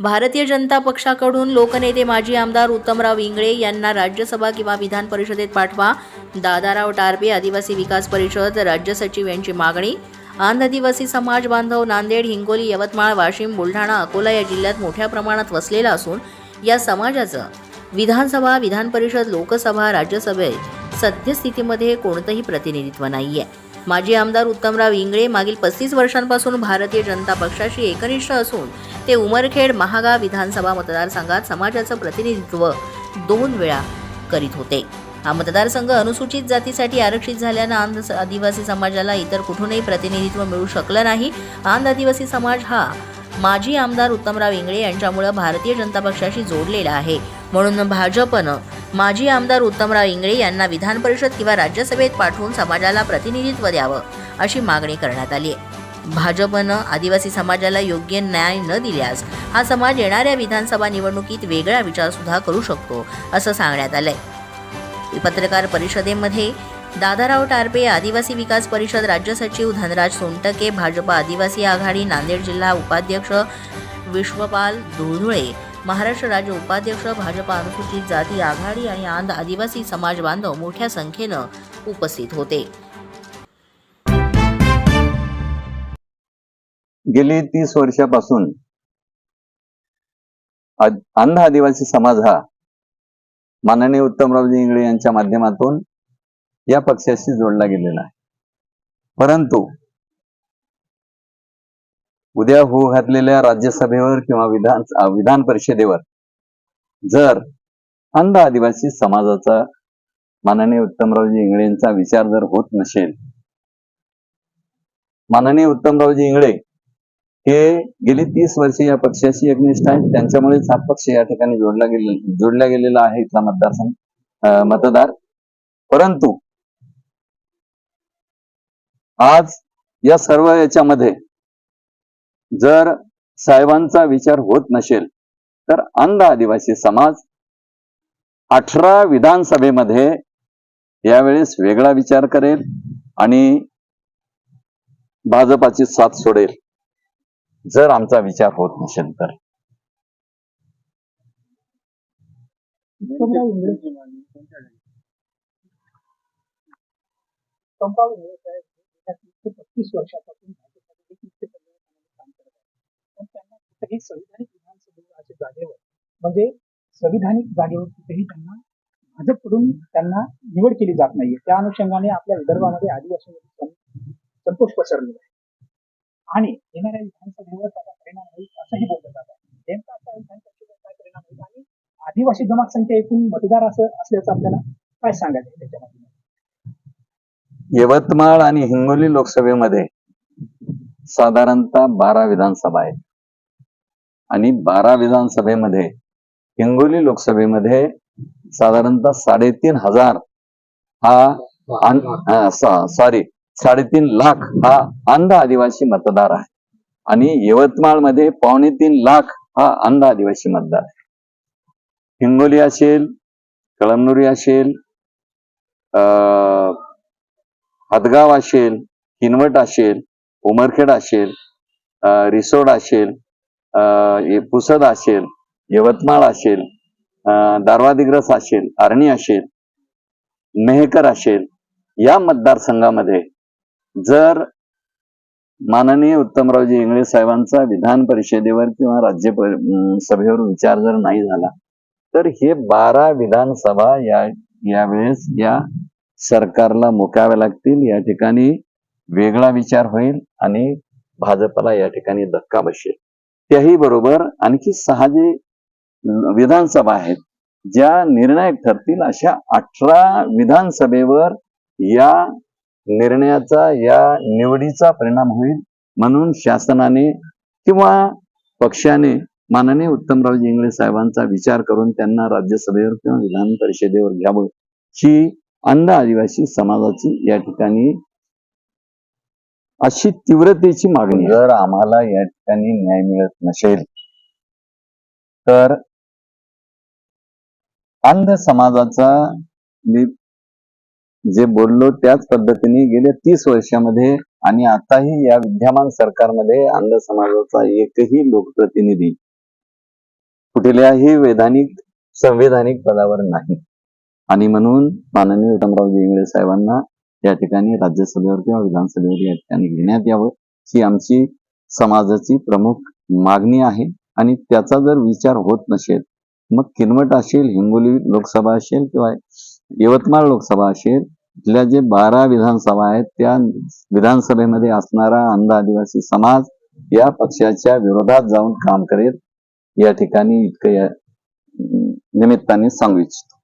भारतीय जनता पक्षाकडून लोकनेते माजी आमदार उत्तमराव इंगळे यांना राज्यसभा किंवा विधान परिषदेत पाठवा. दादाराव टारपे आदिवासी विकास परिषद राज्य सचिव यांची मागणी. आंध्र आदिवासी समाज बांधव नांदेड हिंगोली यवतमाळ वाशिम बुलढाणा अकोला या जिल्ह्यात मोठ्या प्रमाणात वसलेला असून या समाजाचं विधानसभा विधान परिषद लोकसभा राज्यसभेत सद्यस्थितीमध्ये कोणतंही प्रतिनिधित्व नाही आहे माजी आमदार उत्तमराव इंगळे मागील पस्तीस वर्षांपासून भारतीय जनता पक्षाशी एकनिष्ठ असून ते उमरखेड महागाव विधानसभा मतदारसंघात समाजाचं प्रतिनिधित्व दोन वेळा करीत होते. हा मतदारसंघ अनुसूचित जातीसाठी आरक्षित झाल्यानं आंध आदिवासी समाजाला इतर कुठूनही प्रतिनिधित्व मिळू शकलं नाही. आंध आदिवासी समाज हा माजी आमदार उत्तमराव इंगळे यांच्यामुळे भारतीय जनता पक्षाशी जोडलेला आहे. म्हणून भाजपनं माजी आमदार उत्तमराव इंगळे यांना विधान परिषद किंवा राज्यसभेत पाठवून समाजाला प्रतिनिधित्व द्यावं अशी मागणी करण्यात आली आहे. भाजपनं आदिवासी समाजाला योग्य न्याय न दिल्यास हा समाज येणाऱ्या विधानसभा निवडणुकीत वेगळा विचार सुद्धा करू शकतो असं सांगण्यात आलंय. पत्रकार परिषदेमध्ये दादाराव टारपे आदिवासी विकास परिषद राज्य सचिव धनराज सोनटके भाजपा आदिवासी आघाडी नांदेड जिल्हा उपाध्यक्ष विश्वपाल धुळधुळे महाराष्ट्र राज्य उपाध्यक्ष भाजपा अनुसूचित जाती आघाडी आणि आंध आदिवासी समाज बांधव मोठ्या संख्येनं उपस्थित होते. गेली तीस वर्षापासून अंध आदिवासी समाज हा माननीय उत्तमरावजी इंगळे यांच्या माध्यमातून या पक्षाशी जोडला गेलेला आहे. परंतु उद्या होऊ घातलेल्या राज्यसभेवर किंवा विधान विधान परिषदेवर जर अंध आदिवासी समाजाचा माननीय उत्तमरावजी इंगळेंचा विचार जर होत नसेल माननीय उत्तमरावजी इंगळे हे गेली तीस वर्षे या पक्षाशी एकनिष्ठ आहेत. त्यांच्यामुळेच हा पक्ष या ठिकाणी जोडला गेले जोडला गेलेला आहे इथला मतदारसंघ मतदार. परंतु आज या सर्व याच्यामध्ये जर साहेबांचा विचार होत नसेल तर अंध आदिवासी समाज अठरा विधानसभेमध्ये यावेळेस वेगळा विचार करेल आणि भाजपाची साथ सोडेल. जर आमचा विचार होत नसेल तर. पस्तीस वर्षापासून भाजपमध्ये नित्य कल्याणकामी काम करत आहेत पण हे संविधानिक विधानसभेवर जागेवर म्हणजे संविधानिक जागेवर कुठेही त्यांना भाजपकडून त्यांना निवड केली जात नाहीये. त्या अनुषंगाने आपल्या विदर्भामध्ये आदिवासींमध्ये संतोष पसरलेला आहे. आणि येणाऱ्या विधानसभेवर त्याचा परिणाम होईल असंही बोललं जात आहे. नेमका असा विधान काय परिणाम होईल आणि आदिवासी जमात संख्या एकूण मतदार असं असल्याचं आपल्याला काय सांगायचं त्याच्यामध्ये? यवतमाळ आणि हिंगोली लोकसभेमध्ये साधारणतः बारा विधानसभा आहेत. आणि बारा विधानसभेमध्ये हिंगोली लोकसभेमध्ये साधारणतः साडेतीन हजार हा सॉरी साडेतीन लाख हा अंध आदिवासी मतदार आहे. आणि यवतमाळमध्ये पावणे तीन लाख हा अंध आदिवासी मतदार आहे. हिंगोली असेल कळमनुरी असेल अं, हदगाव असेल किनवट असेल उमरखेड असेल रिसोड असेल पुसद असेल यवतमाळ असेल अं, दारवा दिग्रस असेल आर्णी असेल मेहकर असेल या मतदारसंघामध्ये जर माननीय उत्तमरावजी इंगळे साहेबांचा विधान परिषदेवर किंवा राज्य सभेवर विचार जर नाही झाला तर हे बारा विधानसभा या यावेळेस या सरकारला मुकाव्या लागतील या ठिकाणी वेगळा विचार होईल आणि भाजपला या ठिकाणी धक्का बसेल. त्याही बरोबर आणखी सहा जे विधानसभा आहेत ज्या निर्णायक ठरतील अशा अठरा विधानसभेवर या निर्णयाचा या निवडीचा परिणाम होईल म्हणून शासनाने किंवा पक्षाने माननीय उत्तमरावजी इंगळे साहेबांचा विचार करून त्यांना राज्यसभेवर किंवा विधान परिषदेवर घ्यावं ही अंध आदिवासी समाजाची या ठिकाणी अशी तीव्रतेची मागणी आहे. जर आम्हाला या ठिकाणी न्याय मिळत नसेल तर अंध समाजाचा मी जे बोललो त्याच पद्धतीने गेल्या तीस वर्षामध्ये आणि आताही या विद्यमान सरकारमध्ये अंध समाजाचा एकही लोकप्रतिनिधी कुठल्याही वैधानिक संवैधानिक पदावर नाही आणि म्हणून माननीय उत्तमरावजी इंगळे साहेबांना या ठिकाणी राज्यसभेवर किंवा विधानसभेवर या ठिकाणी घेण्यात यावं ही आमची समाजाची प्रमुख मागणी आहे. आणि त्याचा जर विचार होत नसेल मग किनवट असेल हिंगोली लोकसभा असेल किंवा यवतमाळ लोकसभा असेल इथल्या जे बारा विधानसभा आहेत त्या विधानसभेमध्ये असणारा अंध आदिवासी समाज या पक्षाच्या विरोधात जाऊन काम करेल या ठिकाणी इतकं या निमित्ताने सांगू इच्छितो.